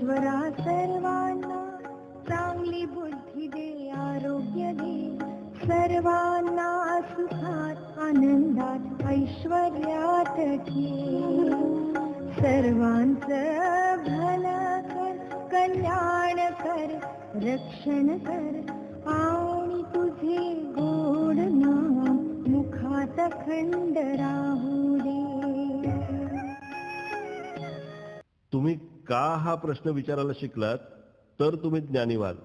ईश्वरा सर्वांना चांगली बुद्धी दे आरोग्य दे. सर्वांना सुखात आनंदात ऐश्वर्यात ठे. सर्वांचं भलं कर कल्याण कर रक्षण कर. आणि तुझे गोड नाम मुखात खंड राहू दे. तुम्ही का हा प्रश्न विचारायला शिकलात तर तुम्ही ज्ञानी व्हाल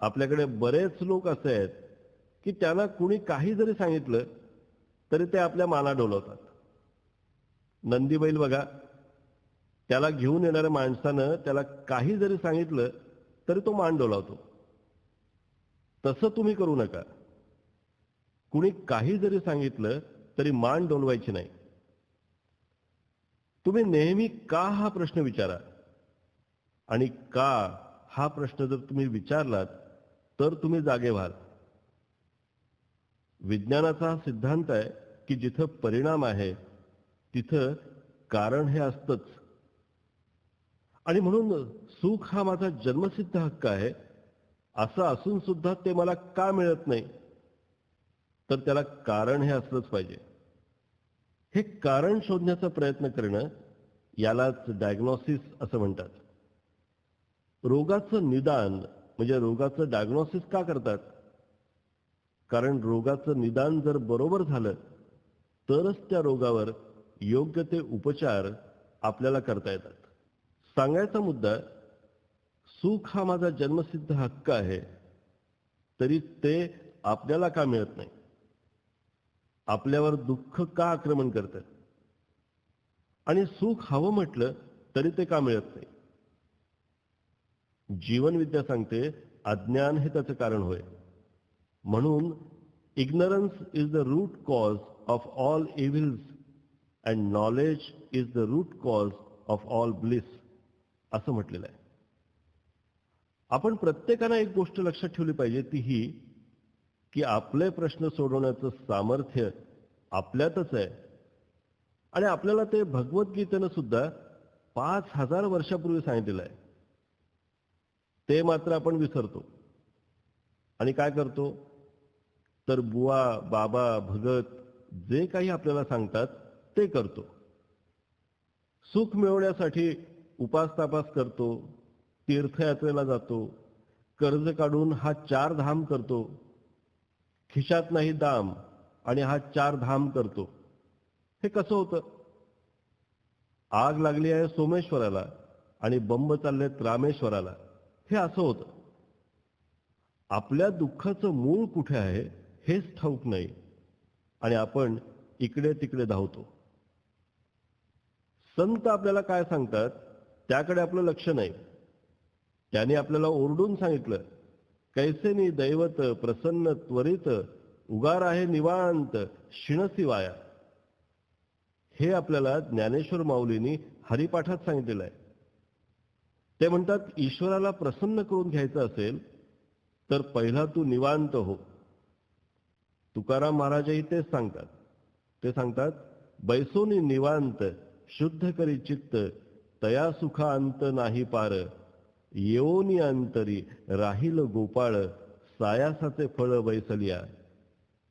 आपल्याकडे बरेच लोक असे आहेत की त्यांना कुणी काही जरी सांगितलं तरी ते आपल्या माना डोलवतात. नंदीबैल बघा त्याला घेऊन येणाऱ्या माणसानं त्याला काही जरी सांगितलं तरी तो मान डोलावतो. तसं तुम्ही करू नका. कुणी काही जरी सांगितलं तरी मान डोलवायची नाही. तुम्ही नेहमी का हा प्रश्न विचारा? आणि का हा प्रश्न जर तुम्ही विचारलात तर तुम्ही जागे व्हाल. विज्ञानाचा हा सिद्धांत आहे की जिथं परिणाम आहे तिथं कारण हे असतंच. आणि म्हणून सुख हा माझा जन्मसिद्ध हक्क आहे असं असून सुद्धा ते मला का मिळत नाही? तर त्याला कारण हे असलंच पाहिजे. हे कारण शोधण्याचा प्रयत्न करणं यालाच डायग्नॉसिस असं म्हणतात. रोगाचं निदान म्हणजे रोगाचं डायग्नॉसिस का करतात? कारण रोगाचं निदान जर बरोबर झालं तरच त्या रोगावर योग्य ते उपचार आपल्याला करता येतात. सांगायचा मुद्दा सुख हा माझा जन्मसिद्ध हक्क आहे तरी ते आपल्याला का मिळत नाही? आपल्यावर दुःख का आक्रमण करतं? आणि सुख हवं म्हटलं तरी ते का मिळत नाही? जीवनविद्या सांगते अज्ञान हे त्याचं कारण होय. म्हणून ignorance is the root cause of all evils and knowledge is the root cause of all bliss असं म्हटलेलं आहे. आपण प्रत्येकानं एक गोष्ट लक्षात ठेवली पाहिजे ती ही की आपले प्रश्न सोडवण्याचं सामर्थ्य आपल्यातच आहे. आणि आपल्याला ते भगवद्गीतेनं सुद्धा पाच हजार वर्षापूर्वी सांगितलेलं आहे. ते मात्र आपण विसरतो. आणि काय करतो? तर बुवा बाबा भगत जे काही आपल्याला सांगतात ते करतो. सुख मिळवण्यासाठी उपास तापास करतो तीर्थयात्रेला जातो कर्ज काढून हा चार धाम करतो. खिशात नाही दाम आणि हा चार धाम करतो. हे कसं होतं? आग लागली आहे सोमेश्वराला आणि बंब चाललेत रामेश्वराला. हे असं होतं. आपल्या दुःखाचं मूळ कुठे आहे हेच ठाऊक नाही. आणि आपण इकडे तिकडे धावतो. संत आपल्याला काय सांगतात? त्याकडे आपलं लक्ष नाही. त्याने आपल्याला ओरडून सांगितलं. कैसेनी दैवत प्रसन्न त्वरित उगार आहे निवांत शिणसिवाया. हे आपल्याला ज्ञानेश्वर माऊलींनी हरिपाठात सांगितलेलं आहे. ते म्हणतात ईश्वराला प्रसन्न करून घ्यायचं असेल तर पहिला तू निवांत हो. तुकाराम महाराजही तेच सांगतात. ते सांगतात बैसोनी निवांत शुद्ध करी चित्त तया सुखांत नाही पार येऊनी अंतरी राहील गोपाळ सायासाचे फळ बैसलिया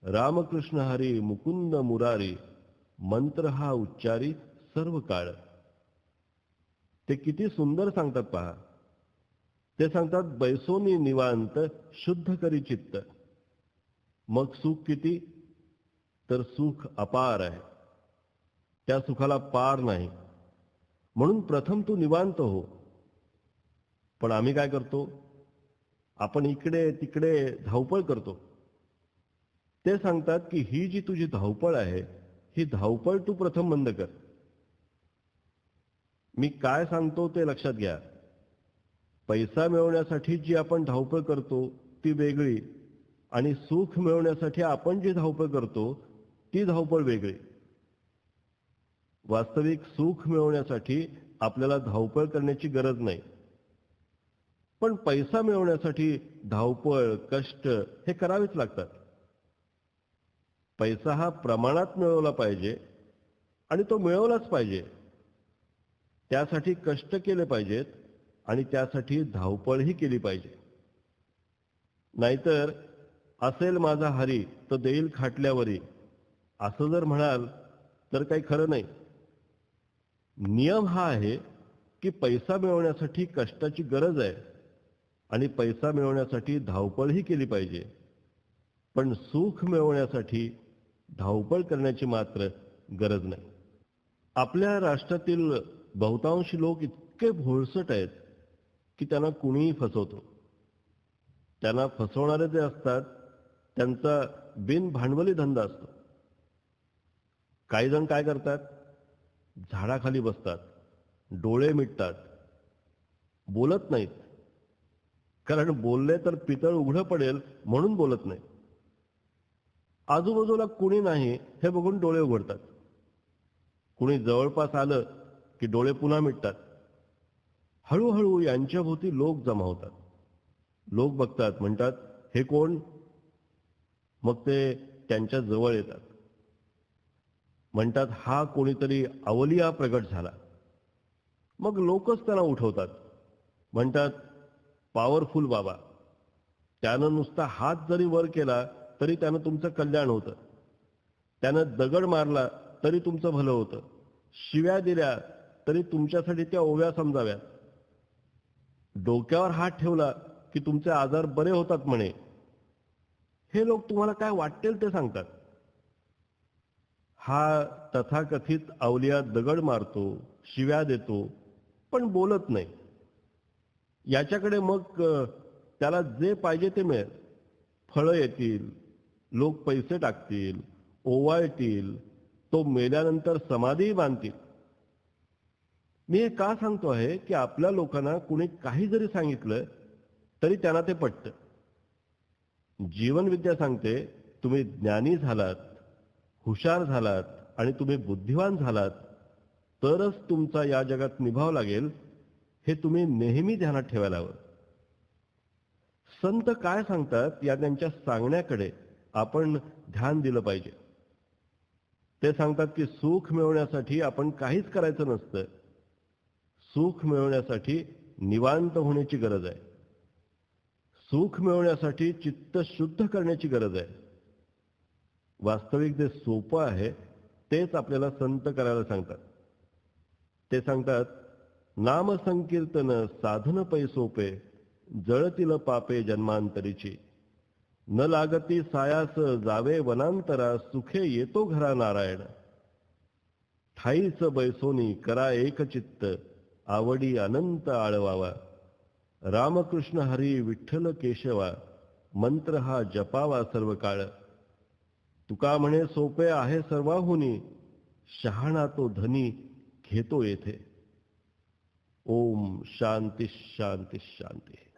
रामकृष्ण हरी मुकुंद मुरारी मंत्र हा उच्चारी सर्व काळ. ते किती सुंदर सांगतात पहा. ते सांगतात बैसोनी निवांत शुद्ध करी चित्त. मग सुख किती? तर सुख अपार आहे. त्या सुखाला पार नाही. म्हणून प्रथम तू निवांत हो. पण आम्ही काय करतो? आपण इकडे तिकडे धावपळ करतो. ते सांगतात की ही जी तुझी धावपळ आहे ही धावपळ तू प्रथम बंद कर. मी काय सांगतो ते लक्षात घ्या. पैसा मिळवण्यासाठी जी आपण धावपळ करतो ती वेगळी आणि सुख मिळवण्यासाठी आपण जी धावपळ करतो ती धावपळ वेगळी. वास्तविक सुख मिळवण्यासाठी आपल्याला धावपळ करण्याची गरज नाही. पण पैसा मिळवण्यासाठी धावपळ कष्ट हे करावेच लागतात. पैसा हा प्रमाणात मिळवला पाहिजे आणि तो मिळवलाच पाहिजे. त्यासाठी कष्ट केले पाहिजेत आणि त्यासाठी धावपळही केली पाहिजे. नाहीतर असेल माझा हरी तर देईल खाटल्यावरी. असं जर म्हणाल तर काही खरं नाही. नियम हा आहे की पैसा मिळवण्यासाठी कष्टाची गरज आहे. आणि पैसा मिळवण्यासाठी धावपळही केली पाहिजे. पण सुख मिळवण्यासाठी धावपळ करण्याची मात्र गरज नाही. आपल्या राष्ट्रातील बहुतांश लोक इतके भोळसट आहेत की त्यांना कुणीही फसवतो. त्यांना फसवणारे जे असतात त्यांचा बिनभांडवली धंदा असतो. काही जण काय करतात? झाडाखाली बसतात डोळे मिटतात बोलत नाहीत. कारण बोलले तर पितळ उघडं पडेल म्हणून बोलत नाही. आजूबाजूला कुणी नाही हे बघून डोळे उघडतात. कुणी जवळपास आलं की डोळे पुन्हा मिटतात. हळूहळू यांच्याभोवती लोक जमा होतात. लोक बघतात म्हणतात हे कोण? मग ते त्यांच्या जवळ येतात. म्हणतात हा कोणीतरी अवलिया प्रगट झाला. मग लोकच त्यांना उठवतात. म्हणतात पॉवरफुल बाबा. त्यानं नुसता हात जरी वर केला तरी त्यानं तुमचं कल्याण होतं. त्यानं दगड मारला तरी तुमचं भलं होतं. शिव्या दिल्या तरी तुमच्यासाठी त्या ओव्या समजाव्या डोक्यावर हात ठेवला की तुमचे आजार बरे होतात म्हणे. हे लोक तुम्हाला काय वाटेल ते सांगतात. हा तथाकथित अवलिया दगड मारतो शिव्या देतो पण बोलत नाही. याच्याकडे मग त्याला जे पाहिजे ते मिळेल. फळं येतील लोक पैसे टाकतील ओवाळतील तो मेल्यानंतर समाधी बांधतील. मी हे का सांगतो आहे की आपल्या लोकांना कुणी काही जरी सांगितलं तरी त्यांना ते पटतं. जीवनविद्या सांगते तुम्ही ज्ञानी झालात हुशार झालात आणि तुम्ही बुद्धिवान झालात तरच तुमचा या जगात निभाव लागेल. हे तुम्ही नेहमी ध्यानात ठेवायला हवं. संत काय सांगतात या त्यांच्या सांगण्याकडे आपण ध्यान दिलं पाहिजे. ते सांगतात की सुख मिळवण्यासाठी आपण काहीच करायचं नसतं. सुख मिळवण्यासाठी निवांत होण्याची गरज आहे. सुख मिळवण्यासाठी चित्त शुद्ध करण्याची गरज आहे. वास्तविक जे सोपं आहे तेच आपल्याला संत करायला सांगतात. ते सांगतात नाम संकीर्तन साधन पै सोपे जळतील पापे जन्मांतरीची. न लागती सायास जावे वनांतरा सुखे येतो घरा नारायण. ठाईच बैसोनी करा एक चित्त आवडी अनंत आळवावा. रामकृष्ण हरी विठ्ठल केशवा मंत्र हा जपावा सर्व काळ. तुका म्हणे सोपे आहे सर्वाहुनी शहाणा तो धनी घेतो येथे. ઓમ શાંતિ શાંતિ શાંતિ